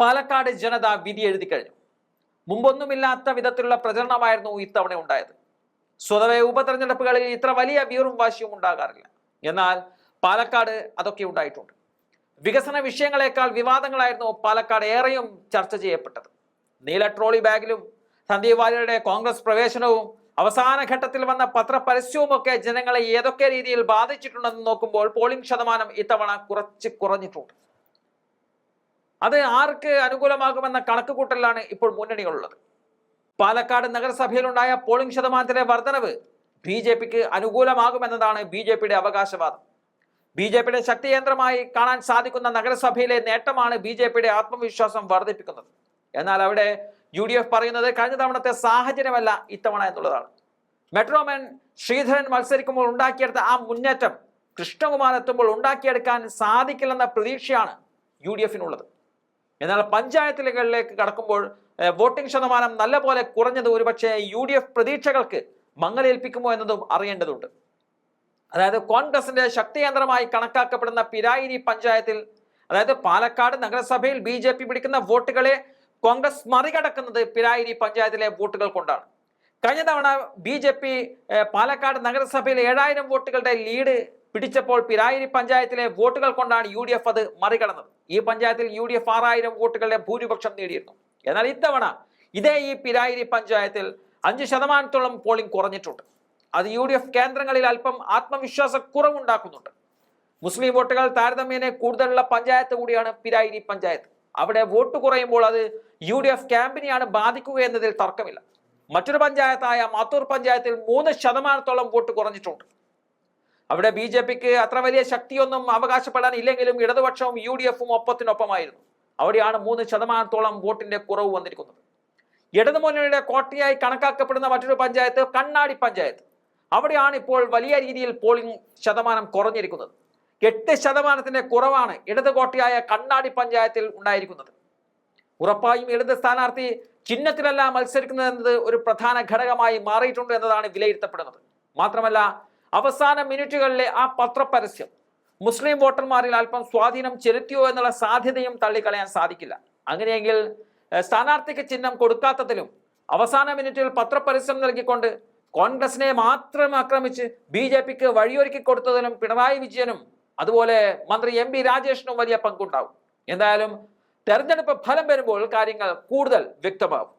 പാലക്കാട് ജനത വിധി എഴുതി കഴിഞ്ഞു. മുമ്പൊന്നുമില്ലാത്ത വിധത്തിലുള്ള പ്രചരണമായിരുന്നു ഇത്തവണ ഉണ്ടായത്. സ്വതവേ ഉപതെരഞ്ഞെടുപ്പുകളിൽ ഇത്ര വലിയ വീറും വാശിയും ഉണ്ടാകാറില്ല. എന്നാൽ പാലക്കാട് അതൊക്കെ ഉണ്ടായിട്ടുണ്ട്. വികസന വിഷയങ്ങളെക്കാൾ വിവാദങ്ങളായിരുന്നു പാലക്കാട് ഏറെയും ചർച്ച ചെയ്യപ്പെട്ടത്. നീല ട്രോളി ബാഗിലും സന്ദീപ് വാര്യരുടെ കോൺഗ്രസ് പ്രവേശനവും അവസാന ഘട്ടത്തിൽ വന്ന പത്രപരസ്യവും ഒക്കെ ജനങ്ങളെ ഏതൊക്കെ രീതിയിൽ ബാധിച്ചിട്ടുണ്ടെന്ന് നോക്കുമ്പോൾ പോളിംഗ് ശതമാനം ഇത്തവണ കുറച്ച് കുറഞ്ഞിട്ടുണ്ട്. അത് ആർക്ക് അനുകൂലമാകുമെന്ന കണക്ക് കൂട്ടലാണ് ഇപ്പോൾ മുന്നണികളുള്ളത്. പാലക്കാട് നഗരസഭയിലുണ്ടായ പോളിംഗ് ശതമാനത്തിലെ വർധനവ് ബി ജെ പിക്ക് അനുകൂലമാകുമെന്നതാണ് ബി ജെ പിയുടെ അവകാശവാദം. ബി ജെ പിയുടെ ശക്തികേന്ദ്രമായി കാണാൻ സാധിക്കുന്ന നഗരസഭയിലെ നേട്ടമാണ് ബി ജെ പിയുടെ ആത്മവിശ്വാസം വർദ്ധിപ്പിക്കുന്നത് എന്നാൽ അവിടെ യു ഡി എഫ് പറയുന്നത് കഴിഞ്ഞ തവണത്തെ സാഹചര്യമല്ല ഇത്തവണ എന്നുള്ളതാണ്. മെട്രോമാൻ ശ്രീധരൻ മത്സരിക്കുമ്പോൾ ഉണ്ടാക്കിയെടുത്ത ആ മുന്നേറ്റം കൃഷ്ണകുമാർ എത്തുമ്പോൾ ഉണ്ടാക്കിയെടുക്കാൻ സാധിക്കില്ലെന്ന പ്രതീക്ഷയാണ് യു ഡി എഫിനുള്ളത്. എന്നാൽ പഞ്ചായത്തുകളിലേക്ക് കടക്കുമ്പോൾ വോട്ടിംഗ് ശതമാനം നല്ലപോലെ കുറഞ്ഞത് ഒരുപക്ഷെ യു ഡി എഫ് പ്രതീക്ഷകൾക്ക് മങ്ങലേൽപ്പിക്കുമോ എന്നതും അറിയേണ്ടതുണ്ട്. അതായത് കോൺഗ്രസിന്റെ ശക്തികേന്ദ്രമായി കണക്കാക്കപ്പെടുന്ന പിരായിരി പഞ്ചായത്തിൽ അതായത് പാലക്കാട് നഗരസഭയിൽ ബി ജെ പി പിടിക്കുന്ന വോട്ടുകളെ കോൺഗ്രസ് മറികടക്കുന്നത് പിരായിരി പഞ്ചായത്തിലെ വോട്ടുകൾ കൊണ്ടാണ്. കഴിഞ്ഞ തവണ ബി ജെ പി പാലക്കാട് നഗരസഭയിൽ ഏഴായിരം വോട്ടുകളുടെ ലീഡ് പിടിച്ചപ്പോൾ പിരായിരി പഞ്ചായത്തിലെ വോട്ടുകൾ കൊണ്ടാണ് യു ഡി എഫ് അത് മറികടന്നത്. ഈ പഞ്ചായത്തിൽ യു ഡി എഫ് ആറായിരം വോട്ടുകളുടെ ഭൂരിപക്ഷം നേടിയിരുന്നു. എന്നാൽ ഇത്തവണ ഇതേ ഈ പിരായിരി പഞ്ചായത്തിൽ അഞ്ച് ശതമാനത്തോളം പോളിംഗ് കുറഞ്ഞിട്ടുണ്ട്. അത് യു ഡി എഫ് കേന്ദ്രങ്ങളിൽ അല്പം ആത്മവിശ്വാസ കുറവുണ്ടാക്കുന്നുണ്ട് മുസ്ലിം വോട്ടുകൾ താരതമ്യേന കൂടുതലുള്ള പഞ്ചായത്ത് കൂടിയാണ് പിരായിരി പഞ്ചായത്ത്. അവിടെ വോട്ട് കുറയുമ്പോൾ അത് യു ഡി എഫ് ക്യാമ്പിനെയാണ് ബാധിക്കുക എന്നതിൽ തർക്കമില്ല. മറ്റൊരു പഞ്ചായത്തായ മാത്തൂർ പഞ്ചായത്തിൽ മൂന്ന് ശതമാനത്തോളം വോട്ട് കുറഞ്ഞിട്ടുണ്ട്. അവിടെ ബി ജെ പിക്ക് അത്ര വലിയ ശക്തിയൊന്നും അവകാശപ്പെടാൻ ഇല്ലെങ്കിലും ഇടതുപക്ഷവും യു ഡി എഫും ഒപ്പത്തിനൊപ്പമായിരുന്നു. അവിടെയാണ് മൂന്ന് ശതമാനത്തോളം വോട്ടിന്റെ കുറവ് വന്നിരിക്കുന്നത്. ഇടതുമുന്നണിയുടെ കോട്ടയായി കണക്കാക്കപ്പെടുന്ന മറ്റൊരു പഞ്ചായത്ത് കണ്ണാടി പഞ്ചായത്ത്. അവിടെയാണ് ഇപ്പോൾ വലിയ രീതിയിൽ പോളിംഗ് ശതമാനം കുറഞ്ഞിരിക്കുന്നത്. എട്ട് ശതമാനത്തിന്റെ കുറവാണ് ഇടത് കോട്ടയായ കണ്ണാടി പഞ്ചായത്തിൽ ഉണ്ടായിരിക്കുന്നത്. ഉറപ്പായും ഇടത് സ്ഥാനാർത്ഥി ചിഹ്നത്തിലല്ല മത്സരിക്കുന്നത് ഒരു പ്രധാന ഘടകമായി മാറിയിട്ടുണ്ട് എന്നതാണ് വിലയിരുത്തപ്പെടുന്നത്. മാത്രമല്ല അവസാന മിനിറ്റുകളിലെ ആ പത്രപരസ്യം. മുസ്ലിം വോട്ടർമാരിൽ അല്പം സ്വാധീനം ചെലുത്തിയോ എന്നുള്ള സാധ്യതയും തള്ളിക്കളയാൻ സാധിക്കില്ല. അങ്ങനെയെങ്കിൽ സ്ഥാനാർത്ഥിക്ക് ചിഹ്നം കൊടുക്കാത്തതിലും അവസാന മിനിറ്റിൽ പത്രപരസ്യം നൽകിക്കൊണ്ട് കോൺഗ്രസിനെ മാത്രം ആക്രമിച്ച് ബി ജെ പിക്ക് വഴിയൊരുക്കി കൊടുത്തതിനും പിണറായി വിജയനും അതുപോലെ മന്ത്രി എം പി രാജേഷിനും വലിയ പങ്കുണ്ടാവും. എന്തായാലും തെരഞ്ഞെടുപ്പ് ഫലം വരുമ്പോൾ കാര്യങ്ങൾ കൂടുതൽ വ്യക്തമാവും